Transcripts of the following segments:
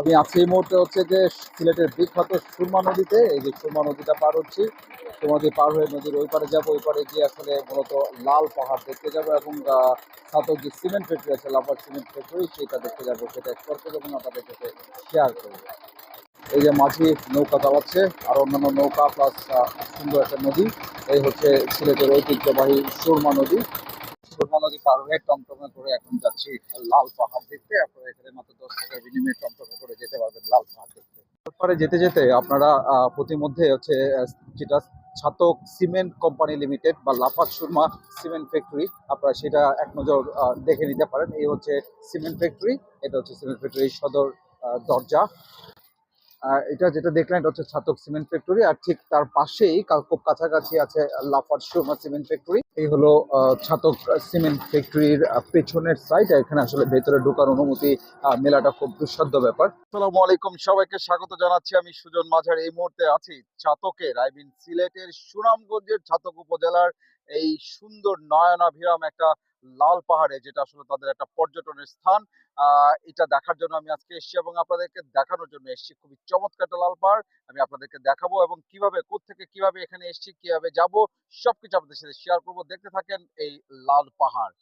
আমি আছি এই মুহূর্তে হচ্ছে যে সিলেটের বিখ্যাত সুরমা নদীতে, এই যে সুরমা নদীটা পার হচ্ছি। নদী পার হয়ে নদীর ওই পারে যাব, ওই পারে গিয়ে আসলে মূলত লাল পাহাড় দেখতে যাব এবং সাথে যে সিমেন্ট ফ্যাক্টরি আছে লাফার সিমেন্ট ফ্যাক্টরি, সেটা দেখতে যাব, সেটা এক্সপ্লোর করব এবং আপনাদের সাথে শেয়ার করব। এই যে মাঝি নৌকা চালাচ্ছে আর অন্যান্য নৌকা প্লাস সুন্দর একটা নদী, এই হচ্ছে সিলেটের ঐতিহ্যবাহী সুরমা নদী। সুরমা নদী পার হয়ে টমটমে করে এখন যাচ্ছি লাল পাহাড় দেখতে, আপনারা এখানে মাত্র দশ টাকার বিনিময়ে টমটমে করে যেতে পারবেন লাল পাহাড় তারপরে যেতে যেতে আপনারা প্রতিমধ্যে হচ্ছে যেটা ছাতক সিমেন্ট কোম্পানি লিমিটেড বা লাফাত সুরমা সিমেন্ট ফ্যাক্টরি, আপনারা সেটা এক নজর দেখে নিতে পারেন। এই হচ্ছে সিমেন্ট ফ্যাক্টরি, এটা হচ্ছে সিমেন্ট ফ্যাক্টরির সদর দরজা। এটা যেটা দেখলেন, এটা হচ্ছে ছাতক সিমেন্ট ফ্যাক্টরি, আর ঠিক তার পাশেই খুব কাছাকাছি আছে লাফার সুরমা সিমেন্ট ফ্যাক্টরি। এই হলো ছাতক সিমেন্ট ফ্যাক্টরির পেছনের সাইড এখানে আসলে ভেতরে ঢোকার অনুমতি মেলাটা খুব দুঃসাধ্য ব্যাপার। আসসালামু আলাইকুম, সবাইকে স্বাগত জানাচ্ছি। আমি সুজন মাঝার, এই মুহূর্তে আছি ছাতকের আই মিন সিলেটের সুনামগঞ্জের ছাতক উপজেলার এই সুন্দর নয়নাভিরাম একটা লাল পাহাড়ে, যেটা আসলে তাদের একটা পর্যটনের স্থান। আহ এটা দেখার জন্য আমি আজকে এসেছি এবং আপনাদেরকে দেখানোর জন্য এসেছি। খুবই চমৎকার একটা লাল পাহাড়। আমি আপনাদেরকে দেখাবো এবং কীভাবে থেকে কীভাবে এখানে এসেছি, কীভাবে যাব, সবকিছু আপনাদের সাথে শেয়ার করব। দেখতে থাকেন এই লাল পাহাড়।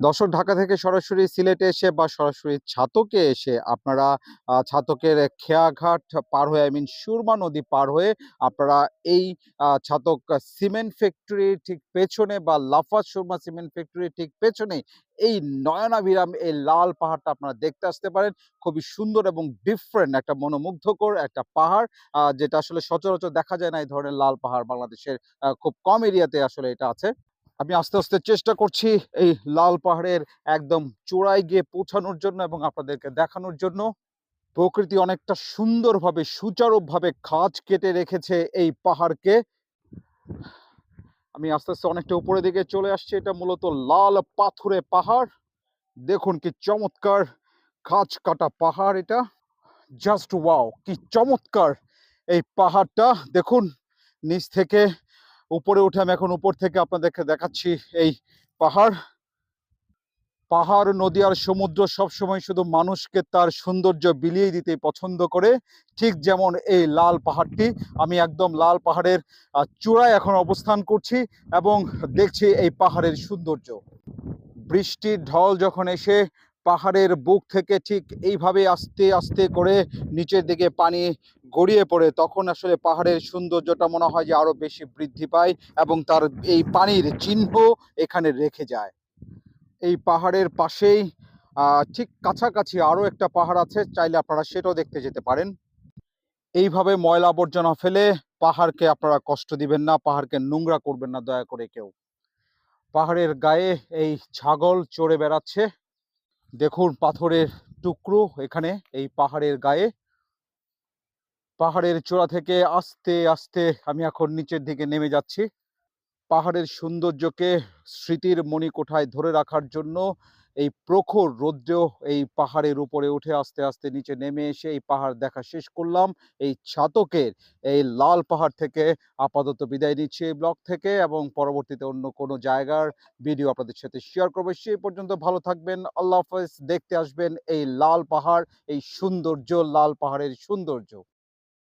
দর্শক ঢাকা থেকে সরাসরি সিলেটে এসে বা সরাসরি ছাতকে এসে আপনারা ছাতকের খেয়াঘাট পার হয়ে আই মিন সুরমা নদী পার হয়ে আপনারা এই ছাতক সিমেন্ট ফ্যাক্টরির ঠিক পেছনে বা লাফাজ সুরমা সিমেন্ট ফ্যাক্টরির ঠিক পেছনে এই নয়নাভিরাম, এই লাল পাহাড়টা আপনারা দেখতে আসতে পারেন। খুবই সুন্দর এবং ডিফারেন্ট একটা মনোমুগ্ধকর একটা পাহাড় যেটা আসলে সচরাচর দেখা যায় না এই ধরনের লাল পাহাড় বাংলাদেশের খুব কম এরিয়াতে আসলে এটা আছে। আমি আস্তে আস্তে চেষ্টা করছি এই লাল পাহাড়ের একদম চূড়ায় গিয়ে পৌঁছানোর জন্য এবং আপনাদেরকে দেখানোর জন্য। প্রকৃতি অনেকটা সুন্দরভাবে, সুচারুভাবে খাঁজ কেটে রেখেছে এই পাহাড়কে। আমি আস্তে আস্তে অনেকটা উপরের দিকে চলে আসছি, এটা মূলত লাল পাথুরে পাহাড়। দেখুন কি চমৎকার খাঁজ কাটা পাহাড় এটা। জাস্ট ওয়াও, কি চমৎকার এই পাহাড়টা। দেখুন, নিচ থেকে উপরে উঠে আমি এখন উপর থেকে আপনাদেরকে দেখাচ্ছি এই পাহাড়। পাহাড়, নদী আর সমুদ্র সবসময় শুধু মানুষকে তার সৌন্দর্য বিলিয়ে দিতে পছন্দ করে। ঠিক যেমন এই লাল পাহাড়টি, আমি একদম লাল পাহাড়ের চূড়ায় এখন অবস্থান করছি এবং দেখছি এই পাহাড়ের সৌন্দর্য। বৃষ্টির ঢল যখন এসে পাহাড়ের বুক থেকে ঠিক এইভাবে আস্তে আস্তে করে নিচের দিকে পানি গড়িয়ে পড়ে, তখন আসলে পাহাড়ের সৌন্দর্যটা মনে হয় যে আরও বেশি বৃদ্ধি পায় এবং তার এই পানির চিহ্ন এখানে রেখে যায়। এই পাহাড়ের পাশেই ঠিক কাছাকাছি আরও একটা পাহাড় আছে, চাইলে আপনারা সেটাও দেখতে যেতে পারেন। এইভাবে ময়লা আবর্জনা ফেলে পাহাড়কে আপনারা কষ্ট দিবেন না, পাহাড়কে নোংরা করবেন না, দয়া করে কেউ। পাহাড়ের গায়ে এই ছাগল চড়ে বেড়াচ্ছে। দেখুন পাথরের টুকরো এখানে, এই পাহাড়ের গায়ে। পাহাড়ের চূড়া থেকে আস্তে আস্তে আমি এখন নিচের দিকে নেমে যাচ্ছি। পাহাড়ের সৌন্দর্যকে স্মৃতির মণিকোঠায় ধরে রাখার জন্য এই প্রখর রৌদ্র এই পাহাড়ের উপরে উঠে আস্তে আস্তে নিচে নেমে এসে এই পাহাড় দেখা শেষ করলাম। এই ছাতকের এই লাল পাহাড় থেকে আপাতত বিদায় নিচ্ছি এই ব্লগ থেকে এবং পরবর্তীতে অন্য কোনো জায়গার ভিডিও আপনাদের সাথে শেয়ার করব। সেই পর্যন্ত ভালো থাকবেন, আল্লাহ হাফেজ। দেখতে আসবেন এই লাল পাহাড়, এই সৌন্দর্য, লাল পাহাড়ের সৌন্দর্য।